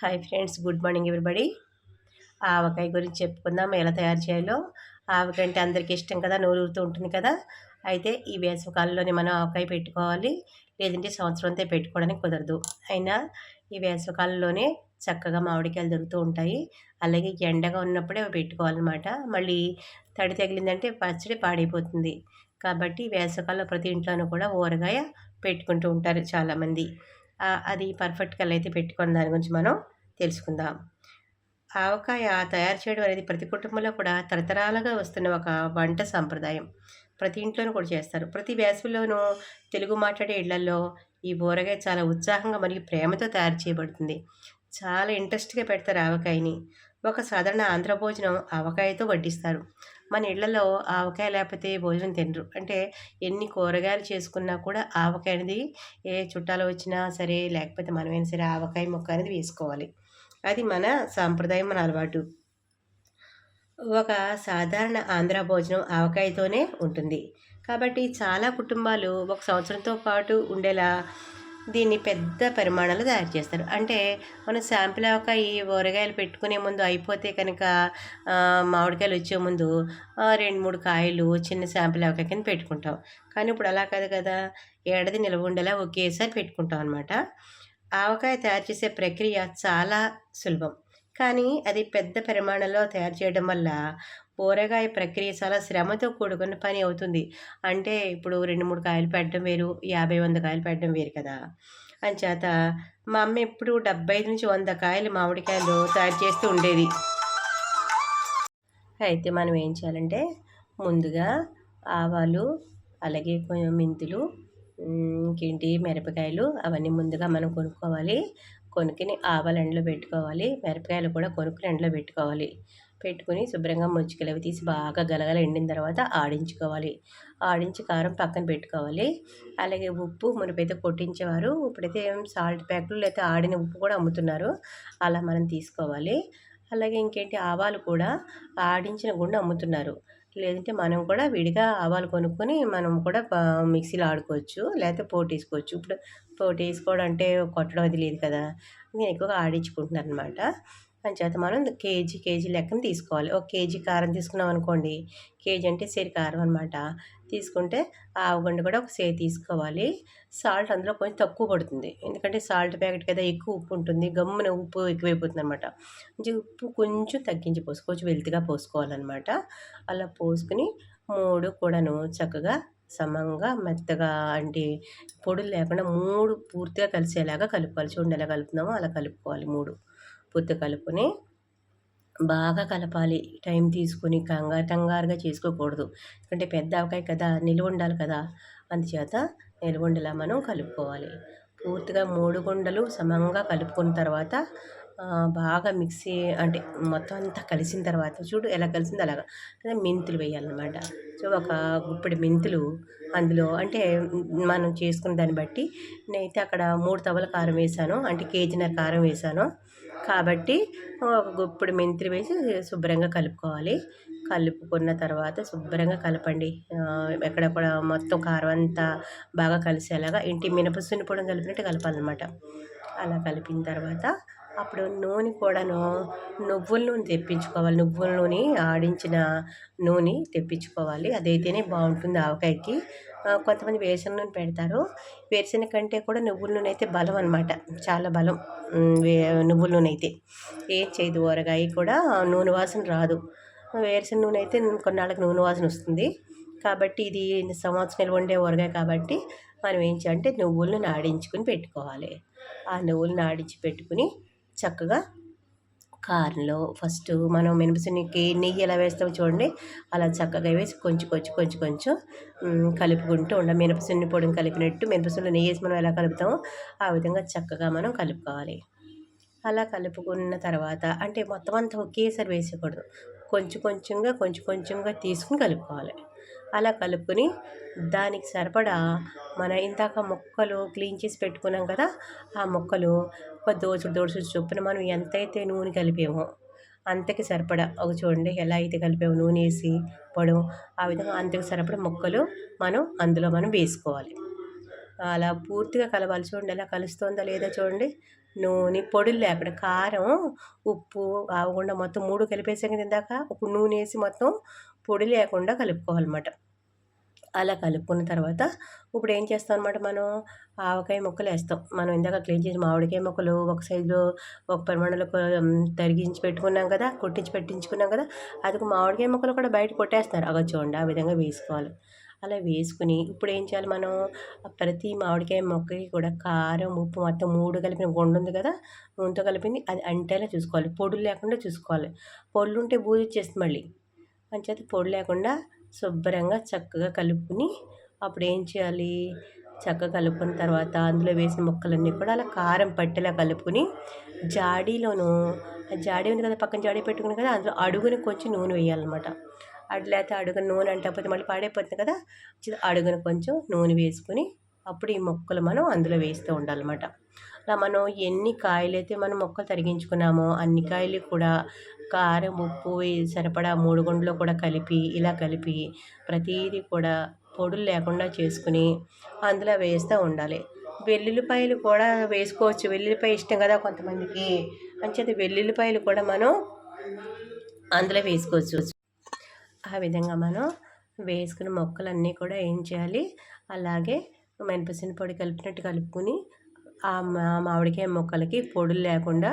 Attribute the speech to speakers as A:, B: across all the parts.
A: Hi friends good morning everybody. Avakaya గురించి చెప్పుకుందాం ఎలా తయారు చేయాలో. ఆవకాయ అంటే అందరికీ ఇష్టం కదా నూరుతూ ఉంటుంది కదా. అయితే ఈ వేసవకాలంలోనే మనం ఆవకాయ పెట్టుకోవాలి. లేదంటే సంవత్సరం అంతా పెట్టుకోవడానికి కుదరదు. అయినా ఈ వేసవకాలంలోనే చక్కగా మామిడికాయలు దొరుకుతూ ఉంటాయి. అలాగే ఎండగా ఉన్నప్పుడే అవి పెట్టుకోవాలన్నమాట. మళ్ళీ తడి తగిలిందంటే పచ్చడి పాడైపోతుంది. కాబట్టి వేసవకాలంలో ప్రతి ఇంట్లోనూ కూడా ఊరగాయ పెట్టుకుంటూ ఉంటారు చాలామంది. అది పర్ఫెక్ట్గా అయితే పెట్టుకొని దాని గురించి మనం తెలుసుకుందాం. ఆవకాయ తయారు చేయడం అనేది ప్రతి కుటుంబంలో కూడా తరతరాలుగా వస్తున్న ఒక వంట సాంప్రదాయం. ప్రతి ఇంట్లోనూ కూడా చేస్తారు. ప్రతి వేసవిలోనూ తెలుగు మాట్లాడే ఇళ్ళలో ఈ ఊరగాయ చాలా ఉత్సాహంగా మరియు ప్రేమతో తయారు చేయబడుతుంది. చాలా ఇంట్రెస్ట్గా పెడతారు ఆవకాయని. ఒక సాధారణ ఆంధ్ర భోజనం ఆవకాయతో వడ్డిస్తారు. మన ఇళ్ళలో ఆవకాయ లేకపోతే భోజనం తినరు. అంటే ఎన్ని కూరగాయలు చేసుకున్నా కూడా ఆవకాయ అనేది ఏ చుట్టాలు వచ్చినా సరే లేకపోతే మనమైనా సరే ఆవకాయ ముక్క అనేది వేసుకోవాలి. అది మన సాంప్రదాయం మన అలవాటు. ఒక సాధారణ ఆంధ్ర భోజనం ఆవకాయతోనే ఉంటుంది. కాబట్టి చాలా కుటుంబాలు ఒక సంవత్సరంతో పాటు ఉండేలా దీన్ని పెద్ద పరిమాణాలు తయారు చేస్తారు. అంటే మనం శాంపిల్ ఒక ఈ ఊరగాయలు పెట్టుకునే ముందు అయిపోతే కనుక మామిడికాయలు వచ్చే ముందు రెండు మూడు కాయలు చిన్న శాంపిల్ ఆవకాయ కింద పెట్టుకుంటాం. కానీ ఇప్పుడు అలా కాదు కదా ఏడాది నిల్వ ఉండేలా ఒకేసారి పెట్టుకుంటాం అనమాట ఆవకాయ తయారు చేసే ప్రక్రియ చాలా సులభం. కానీ అది పెద్ద పరిమాణంలో తయారు చేయడం వల్ల ఊరగాయ ప్రక్రియ చాలా శ్రమతో కూడుకున్న పని అవుతుంది. అంటే ఇప్పుడు రెండు మూడు కాయలు పెట్టడం వేరు యాభై వంద కాయలు పెట్టడం వేరు కదా. అంచేత మా అమ్మ ఎప్పుడు డెబ్బై నుంచి వంద కాయలు మామిడికాయలు తయారు చేస్తూ ఉండేది. అయితే మనం ఏం చేయాలంటే ముందుగా ఆవాలు అలాగే కొంచెం మెంతులు ఇంకేంటి మిరపకాయలు అవన్నీ ముందుగా మనం కొనుక్కోవాలి. కొనుక్కుని ఆవాలు ఎండలో పెట్టుకోవాలి. మిరపకాయలు కూడా కొనుక్కుని ఎండలో పెట్టుకోవాలి. పెట్టుకుని శుభ్రంగా ముచ్చుకలు అవి తీసి బాగా గలగల ఎండిన తర్వాత ఆడించుకోవాలి. ఆడించి కారం పక్కన పెట్టుకోవాలి. అలాగే ఉప్పు మునిపైతే కొట్టించేవారు. ఇప్పుడైతే సాల్ట్ ప్యాకులు లేకపోతే ఆడిన ఉప్పు కూడా అమ్ముతున్నారు. అలా మనం తీసుకోవాలి. అలాగే ఇంకేంటి? ఆవాలు కూడా ఆడించిన గుండె అమ్ముతున్నారు. లేదంటే మనం కూడా విడిగా ఆవాలు కొనుక్కొని మనం కూడా మిక్సీలో ఆడుకోవచ్చు లేకపోతే పోటీ వేసుకోవచ్చు. ఇప్పుడు పోటీ వేసుకోవడం అంటే కొట్టడం అది లేదు కదా. నేను ఎక్కువగా ఆడించుకుంటున్నాను అనమాట అంచేత మనం కేజీ కేజీ లెక్కన తీసుకోవాలి. ఒక కేజీ కారం తీసుకున్నాం అనుకోండి. కేజీ అంటే సేరి కారం అనమాట తీసుకుంటే ఆవగండ కూడా ఒక సేరు తీసుకోవాలి. సాల్ట్ అందులో కొంచెం తక్కువ పడుతుంది. ఎందుకంటే సాల్ట్ ప్యాకెట్ కదా ఎక్కువ ఉప్పు ఉంటుంది. గమ్మున ఉప్పు ఎక్కువైపోతుంది అనమాట ఉప్పు కొంచెం తగ్గించి పోసుకోవచ్చు వెల్తిగా పోసుకోవాలన్నమాట. అలా పోసుకుని మూడు కూడాను చక్కగా సమంగా మెత్తగా అంటే పొడులు లేకుండా మూడు పూర్తిగా కలిసేలాగా కలుపుకోవాలి. చూడండి ఎలా కలుపుతున్నామో అలా కలుపుకోవాలి మూడు. పూర్తి కలుపుకొని బాగా కలపాలి. టైం తీసుకుని కంగారు కంగారుగా చేసుకోకూడదు. ఎందుకంటే పెద్ద ఆవకాయ కదా నిలువ ఉండాలి కదా. అందుచేత నిలువుండలా మనం కలుపుకోవాలి. పూర్తిగా మూడు గుండలు సమంగా కలుపుకున్న తర్వాత బాగా మిక్సీ అంటే మొత్తం అంతా కలిసిన తర్వాత చూడు ఎలా కలిసిందో అలాగా. మెంతులు వేయాలన్నమాట. సో ఒక గుప్పిడి మెంతులు అందులో అంటే మనం చేసుకున్న దాన్ని బట్టి నేనైతే అక్కడ మూడు తవల కారం వేసాను. అంటే కేజీన్నర కారం వేసాను. కాబట్టి ఒక గుప్పుడు మెంతి వేసి శుభ్రంగా కలుపుకోవాలి. కలుపుకున్న తర్వాత శుభ్రంగా కలపండి. ఎక్కడ కూడా మొత్తం కారం అంతా బాగా కలిసేలాగా ఇంటి మినప పొడి కలిపినట్టు కలపాలన్నమాట. అలా కలిపిన తర్వాత అప్పుడు నూనె కూడాను నువ్వుల నూనె తెప్పించుకోవాలి. నువ్వుల నూనె ఆడించిన నూనె తెప్పించుకోవాలి. అదైతేనే బాగుంటుంది ఆవకాయకి. కొంతమంది వేరుశనగ నూనె పెడతారు. వేరుశెనగ కంటే కూడా నువ్వుల నూనె అయితే బలం అనమాట చాలా బలం. నువ్వుల నూనె అయితే. ఏం చేయదు ఊరగాయ కూడా నూనె వాసన రాదు. వేరుశనగ నూనె అయితే కొన్నాళ్ళకి నూనె వాసన వస్తుంది. కాబట్టి ఇది సంవత్సరం ఉండే ఊరగాయ కాబట్టి మనం ఏం చేయాలంటే నువ్వులను ఆడించుకుని పెట్టుకోవాలి. ఆ నువ్వులను ఆడించి పెట్టుకుని చక్కగా కారంలో ఫస్ట్ మనం మినపశనగకి నెయ్యి ఎలా వేస్తామో చూడండి. అలా చక్కగా వేసి కొంచెం కొంచెం కొంచెం కొంచెం కలుపుకుంటూ ఉండాలి మినపశనగ పొడిని కలిపినట్టు మినపశనగ నెయ్యి వేసి మనం ఎలా కలుపుతామో ఆ విధంగా చక్కగా మనం కలుపుకోవాలి. అలా కలుపుకున్న తర్వాత అంటే మొత్తం అంతా ఒకేసారి వేసేయకూడదు. కొంచెం కొంచెంగా కొంచెం కొంచెంగా తీసుకుని కలుపుకోవాలి. అలా కలుపుకొని దానికి సరిపడా మన ఇందాక మొక్కలు క్లీన్ చేసి పెట్టుకున్నాం కదా ఆ మొక్కలు ఒక దోసుడు దోచుడు చొప్పున మనం ఎంతైతే నూనె కలిపామో అంతకి సరిపడా ఒక చూడండి ఎలా అయితే కలిపాము నూనె వేసి పొడవు ఆ విధంగా అంతకు సరిపడా ముక్కలు మనం అందులో మనం వేసుకోవాలి. అలా పూర్తిగా కలవాలి చూడండి ఎలా కలుస్తుందా లేదా చూడండి. నూనె పొడులు లేకుండా కారం ఉప్పు ఆవకుండా మొత్తం మూడు కలిపేసాక ఇందాక. ఇప్పుడు నూనె వేసి మొత్తం పొడి లేకుండా కలుపుకోవాలన్నమాట. అలా కలుపుకున్న తర్వాత ఇప్పుడు ఏం చేస్తాం అనమాట మనం? ఆవకాయ ముక్కలు వేస్తాం మనం ఇందాక క్లీన్ చేసి మామిడికాయ ముక్కలు ఒక సైజులో ఒక పరిమాణంలో తరిగించి పెట్టుకున్నాం కదా కొట్టించి పెట్టించుకున్నాం కదా అది మామిడికాయ ముక్కలు కూడా బయట కొట్టేస్తారు. అగ చూడండి ఆ విధంగా వేసుకోవాలి. అలా వేసుకుని ఇప్పుడు ఏం చేయాలి మనం? ప్రతి మామిడికాయ మొక్కకి కూడా కారం ఉప్పు మొత్తం మూడు కలిపిన గుండు ఉంది కదా నూనెతో కలిపింది అది అంటేలా చూసుకోవాలి. పొడులు లేకుండా చూసుకోవాలి. పొడులు ఉంటే బూజు వచ్చేస్తుంది మళ్ళీ. మంచిగా పొడి లేకుండా శుభ్రంగా చక్కగా కలుపుకుని అప్పుడు ఏం చేయాలి? చక్కగా కలుపుకున్న తర్వాత అందులో వేసిన ముక్కలన్నీ కూడా అలా కారం పట్టేలా కలుపుకుని జాడీలోను జాడీ ఉంది కదా పక్కన జాడీ పెట్టుకుని కదా అందులో అడుగుని కొంచెం నూనె వేయాలన్నమాట. అట్లా లేకపోతే అడుగున నూనె అంటకపోతే మళ్ళీ పాడైపోతుంది కదా అడుగున కొంచెం నూనె వేసుకుని అప్పుడు ఈ మొక్కలు మనం అందులో వేస్తూ ఉండాలన్నమాట. అలా మనం ఎన్ని కాయలు అయితే మనం మొక్కలు తరిగించుకున్నామో అన్ని కాయలు కూడా కారం ఉప్పు సరిపడా మూడు గుండ్లు కూడా కలిపి ఇలా కలిపి ప్రతీది కూడా పొడులు లేకుండా చేసుకుని అందులో వేస్తూ ఉండాలి. వెల్లుల్లిపాయలు కూడా వేసుకోవచ్చు. వెల్లుల్లిపాయ ఇష్టం కదా కొంతమందికి. అంచేది వెల్లుల్లిపాయలు కూడా మనం అందులో వేసుకోవచ్చు. ఆ విధంగా మనం వేసుకున్న మొక్కలన్నీ కూడా ఏం చేయాలి? అలాగే మెనపసిన పొడి కలిపినట్టు కలుపుకొని ఆ మామిడికాయ మొక్కలకి పొడులు లేకుండా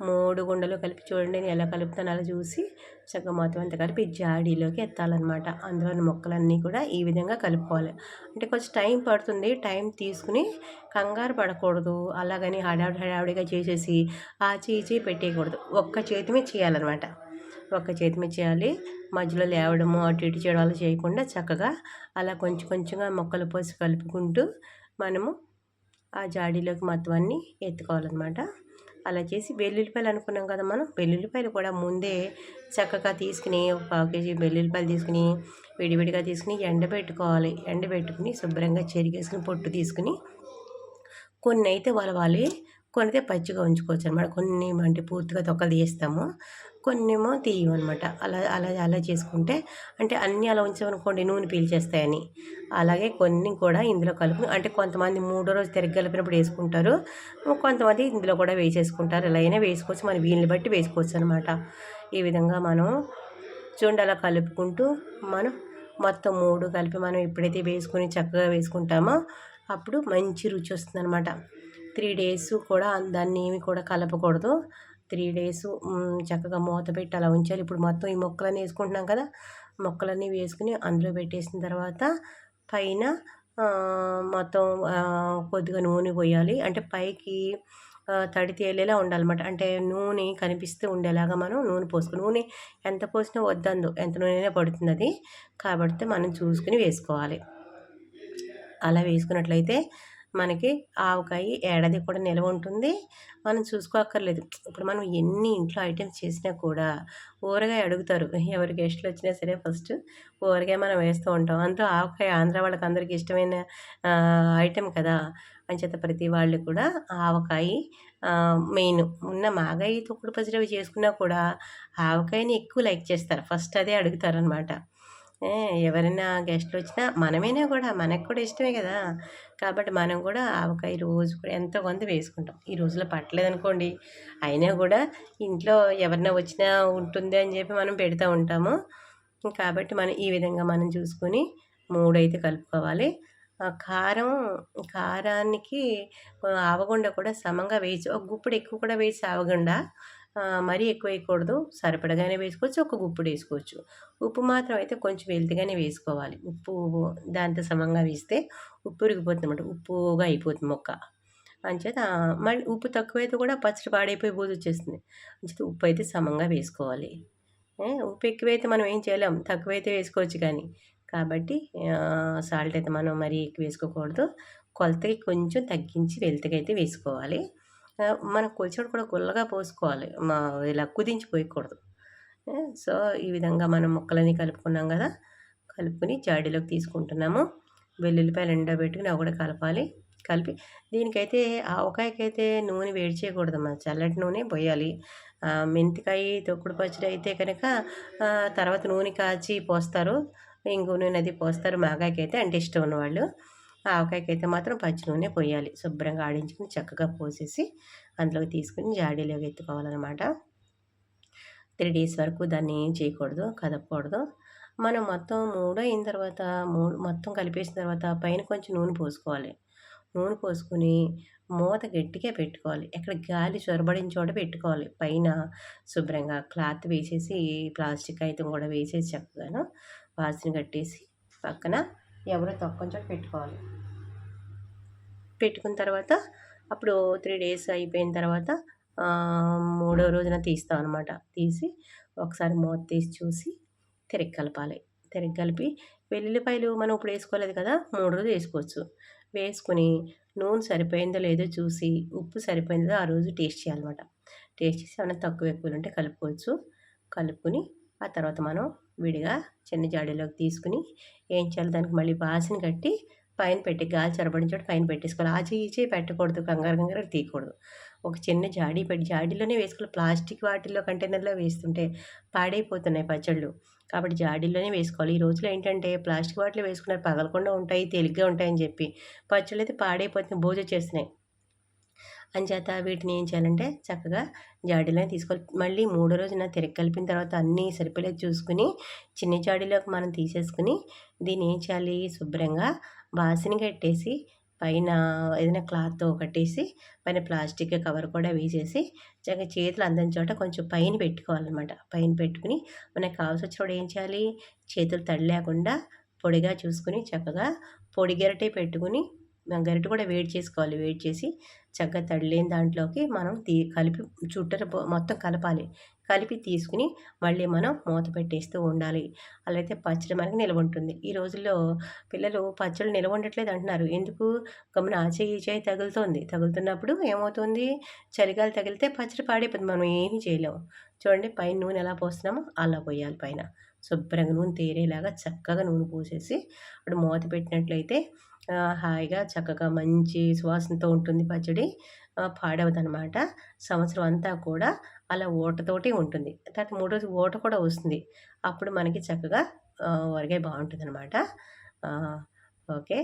A: మూడు గుండెలు కలిపి చూడండి నేను ఎలా కలుపుతాను అలా చూసి చక్కగా మొత్తం అంతా కలిపి జాడీలోకి ఎత్తాలన్నమాట. అందులోని మొక్కలన్నీ కూడా ఈ విధంగా కలుపుకోవాలి. అంటే కొంచెం టైం పడుతుంది టైం తీసుకుని కంగారు పడకూడదు. అలాగని హడావిడి హడావిడిగా చేసేసి ఆ చేయి పెట్టేయకూడదు. ఒక్క చేతి మీద చేయాలన్నమాట. ఒక్క చేతి మీద చేయాలి. మధ్యలో లేవడము అటు ఇటు చేయడం చేయకుండా చక్కగా అలా కొంచెం కొంచెంగా మొక్కలు పోసి కలుపుకుంటూ మనము ఆ జాడీలోకి మొత్తం అన్నీ ఎత్తుకోవాలన్నమాట. అలా చేసి వెల్లుల్లిపాయలు అనుకున్నాం కదా మనం వెల్లుల్లిపాయలు కూడా ముందే చక్కగా తీసుకుని ఒక పావు కేజీ వెల్లుల్లిపాయలు తీసుకుని విడివిడిగా తీసుకుని ఎండబెట్టుకోవాలి. ఎండబెట్టుకుని శుభ్రంగా చెరిగేసుకుని పొట్టు తీసుకుని కొన్ని అయితే వలవాలి కొన్ని అయితే పచ్చిగా ఉంచుకోవచ్చు అనమాట కొన్ని అంటే పూర్తిగా తొక్కలు తీస్తాము. కొన్నేమో తీయమన్నమాట. అలా అలా అలా చేసుకుంటే అంటే అన్నీ అలా ఉంచామనుకోండి నూనె పీల్చేస్తాయని. అలాగే కొన్ని కూడా ఇందులో కలుపు అంటే కొంతమంది మూడో రోజు తిరిగి కలిపినప్పుడు వేసుకుంటారు. కొంతమంది ఇందులో కూడా వేసేసుకుంటారు. ఇలా అయినా వేసుకోవచ్చు. మన వీళ్ళని బట్టి వేసుకోవచ్చు అనమాట ఈ విధంగా మనం చూడండి అలా కలుపుకుంటూ మనం మొత్తం మూడు కలిపి మనం ఎప్పుడైతే వేసుకొని చక్కగా వేసుకుంటామో అప్పుడు మంచి రుచి వస్తుంది అనమాట త్రీ డేస్ కూడా దాన్ని ఏమి కూడా కలపకూడదు. త్రీ డేస్ చక్కగా మూత పెట్టి అలా ఉంచాలి. ఇప్పుడు మొత్తం ఈ మొక్కలన్నీ వేసుకుంటున్నాం కదా మొక్కలన్నీ వేసుకుని అందులో పెట్టేసిన తర్వాత పైన మొత్తం కొద్దిగా నూనె పోయాలి. అంటే పైకి తడి తేలేలా ఉండాలన్నమాట. అంటే నూనె కనిపిస్తూ ఉండేలాగా మనం నూనె పోసుకుని నూనె ఎంత పోసినా వద్దందు ఎంత నూనె పడుతుంది అది కాబట్టి మనం చూసుకుని వేసుకోవాలి. అలా వేసుకున్నట్లయితే మనకి ఆవకాయ ఏడాది కూడా నిల్వ ఉంటుంది. మనం చూసుకోక్కర్లేదు. ఇప్పుడు మనం ఎన్ని ఇంట్లో ఐటమ్స్ చేసినా కూడా ఊరగాయ అడుగుతారు. ఎవరి గెస్ట్లు వచ్చినా సరే ఫస్ట్ ఊరగాయ మనం వేస్తూ ఉంటాం. అందులో ఆవకాయ ఆంధ్ర వాళ్ళకి అందరికీ ఇష్టమైన ఐటెం కదా. అంచేత ప్రతి వాళ్ళు కూడా ఆవకాయ మెయిన్ ఉన్న మాగాయి తొక్కుడు పచ్చడి చేసుకున్నా కూడా ఆవకాయని ఎక్కువ లైక్ చేస్తారు. ఫస్ట్ అదే అడుగుతారనమాట ఎవరైనా గెస్ట్లు వచ్చినా మనమేనా కూడా? మనకు కూడా ఇష్టమే కదా! కాబట్టి మనం కూడా ఆవకాయ రోజు కూడా ఎంతో కొంత వేసుకుంటాం. ఈ రోజులో పట్టలేదనుకోండి అయినా కూడా ఇంట్లో ఎవరైనా వచ్చినా ఉంటుంది అని చెప్పి మనం పెడతా ఉంటాము. కాబట్టి మనం ఈ విధంగా మనం చూసుకొని మూడైతే కలుపుకోవాలి. కారం కారానికి ఆవగుండ కూడా సమంగా వేసి ఒక గుప్పుడు ఎక్కువ కూడా వేసి ఆవగుండ. మరీ ఎక్కువ వేయకూడదు. సరిపడగానే వేసుకోవచ్చు. ఒక గుప్పుడు వేసుకోవచ్చు. ఉప్పు మాత్రం అయితే కొంచెం వెళ్తిగానే వేసుకోవాలి. ఉప్పు దాంతో సమంగా వేస్తే ఉప్పు ఉరిగిపోతుంది అనమాట ఉప్పుగా అయిపోతుంది మొక్క. అంచేత మళ్ళీ ఉప్పు తక్కువైతే కూడా పచ్చడి పాడైపోయి బూజు వచ్చేస్తుంది. అంచేత ఉప్పు అయితే సమంగా వేసుకోవాలి. ఉప్పు ఎక్కువైతే మనం ఏం చేయలేం. తక్కువైతే వేసుకోవచ్చు కానీ. కాబట్టి సాల్ట్ అయితే మనం మరీ ఎక్కువ వేసుకోకూడదు. కొలతకి కొంచెం తగ్గించి వెళ్తకైతే వేసుకోవాలి. మనం కొలిచేటప్పుడు కూడా గుల్లగా పోసుకోవాలి. మా ఇలా కుదించి పోయకూడదు. సో ఈ విధంగా మనం ముక్కలని కలుపుకున్నాం కదా కలుపుకొని జాడీలోకి తీసుకుంటున్నాము. వెల్లుల్లిపాయలు ఎండబెట్టుకుని అవి కూడా కలపాలి. కలిపి దీనికైతే ఆవకాయకైతే నూనె వేడి చేయకూడదు. మన చల్లటి నూనె పోయాలి. మెంతికాయ తొక్కుడు పచ్చడి అయితే కనుక తర్వాత నూనె కాచి పోస్తారు. ఇంగు నూనె అది పోస్తారు. మాగాయకైతే అంటే ఇష్టం ఉన్నవాళ్ళు. ఆవకాయకి అయితే మాత్రం పచ్చి నూనె పోయాలి శుభ్రంగా ఆడించుకుని చక్కగా పోసేసి అందులోకి తీసుకుని జాడీలోకి ఎత్తుకోవాలన్నమాట. త్రీ డేస్ వరకు దాన్ని ఏం చేయకూడదు కదపకూడదు. మనం మొత్తం మూడు అయిన తర్వాత మూడు మొత్తం కలిపేసిన తర్వాత పైన కొంచెం నూనె పోసుకోవాలి. నూనె పోసుకుని మూత గట్టిగా పెట్టుకోవాలి. ఎక్కడ గాలి చొరబడిన చోట పెట్టుకోవాలి. పైన శుభ్రంగా క్లాత్ వేసేసి ప్లాస్టిక్ అయితే కూడా వేసేసి చక్కగాను వాసన కట్టేసి పక్కన ఎవరో తక్కువ చోట పెట్టుకోవాలి. పెట్టుకున్న తర్వాత అప్పుడు త్రీ డేస్ అయిపోయిన తర్వాత మూడో రోజున తీస్తాం అనమాట తీసి ఒకసారి మూత తీసి చూసి తిరిగి కలపాలి. తిరిగి కలిపి వెల్లుల్లిపాయలు మనం ఇప్పుడు వేసుకోలేదు కదా మూడు రోజులు వేసుకోవచ్చు. వేసుకుని నూనె సరిపోయిందో లేదో చూసి ఉప్పు సరిపోయిందో ఆ రోజు టేస్ట్ చేయాలన్నమాట. టేస్ట్ చేసి ఏమైనా తక్కువ ఎక్కువ ఉంటే కలుపుకోవచ్చు. కలుపుకొని ఆ తర్వాత మనం విడిగా చిన్న జాడీలోకి తీసుకుని ఏం చేయాలి? దానికి మళ్ళీ బాసిని కట్టి పైన పెట్టి గాలి చొరబడిన చోట పైన పెట్టేసుకోవాలి. ఆచే ఈచే పెట్టకూడదు. కంగారు కంగారు తీయకూడదు. ఒక చిన్న జాడీ పెట్టి జాడీలోనే వేసుకోవాలి. ప్లాస్టిక్ వాటిల్లో కంటైనర్లో వేస్తుంటే పాడైపోతున్నాయి పచ్చళ్ళు. కాబట్టి జాడీలోనే వేసుకోవాలి. ఈ రోజులో ఏంటంటే ప్లాస్టిక్ వాటిలో వేసుకున్నారు. పగలకుండా ఉంటాయి తేలిగ్గా ఉంటాయని చెప్పి. పచ్చళ్ళు అయితే పాడైపోతున్నాయి. భోజ చేస్తున్నాయి అంచేత వీటిని ఏం చేయాలంటే చక్కగా జాడీలోనే తీసుకోవాలి. మళ్ళీ మూడో రోజున తిరగ కలిపిన తర్వాత అన్నీ సరిపోలేదు చూసుకుని చిన్న జాడీలోకి మనం తీసేసుకుని దీన్ని ఏం చేయాలి? శుభ్రంగా బాసిని కట్టేసి పైన ఏదైనా క్లాత్తో కట్టేసి పైన ప్లాస్టిక్ కవర్ కూడా వేసేసి చక్కగా చేతులు అందని చోట కొంచెం పైన పెట్టుకోవాలన్నమాట. పైన పెట్టుకుని మనకు కావాల్సి వచ్చినప్పుడు ఏం చేయాలి? చేతులు తడి లేకుండా పొడిగా చూసుకుని చక్కగా పొడి గరిటె పెట్టుకుని గరిటె కూడా వేడి చేసుకోవాలి. వేడి చేసి చక్కగా తడి లేని దాంట్లోకి మనం తీ కలిపి చుట్టర మొత్తం కలపాలి. కలిపి తీసుకుని మళ్ళీ మనం మూత పెట్టేస్తూ ఉండాలి. అలా అయితే పచ్చడి మనకి నిల్వ ఉంటుంది. ఈ రోజుల్లో పిల్లలు పచ్చళ్ళు నిల్వ ఉండట్లేదు అంటున్నారు. ఎందుకు? గమన ఆచే చేయి తగులుతుంది తగులుతోంది. తగులుతున్నప్పుడు ఏమవుతుంది? చలిగాలి తగిలితే పచ్చడి పాడైపోతుంది. మనం ఏమీ చేయలేము చూడండి పైన నూనె ఎలా పోస్తున్నామో అలా పోయాలి పైన. శుభ్రంగా నూనె తేరేలాగా చక్కగా నూనె పోసేసి అప్పుడు మూత పెట్టినట్లయితే హాయిగా చక్కగా మంచి సువాసనతో ఉంటుంది పచ్చడి. పాడవదనమాట. సంవత్సరం అంతా కూడా అలా ఓటతోటి ఉంటుంది. తర్వాత మూడు రోజు ఓట కూడా వస్తుంది. అప్పుడు మనకి చక్కగా ఊరగాయ బాగుంటుంది అనమాట ఓకే.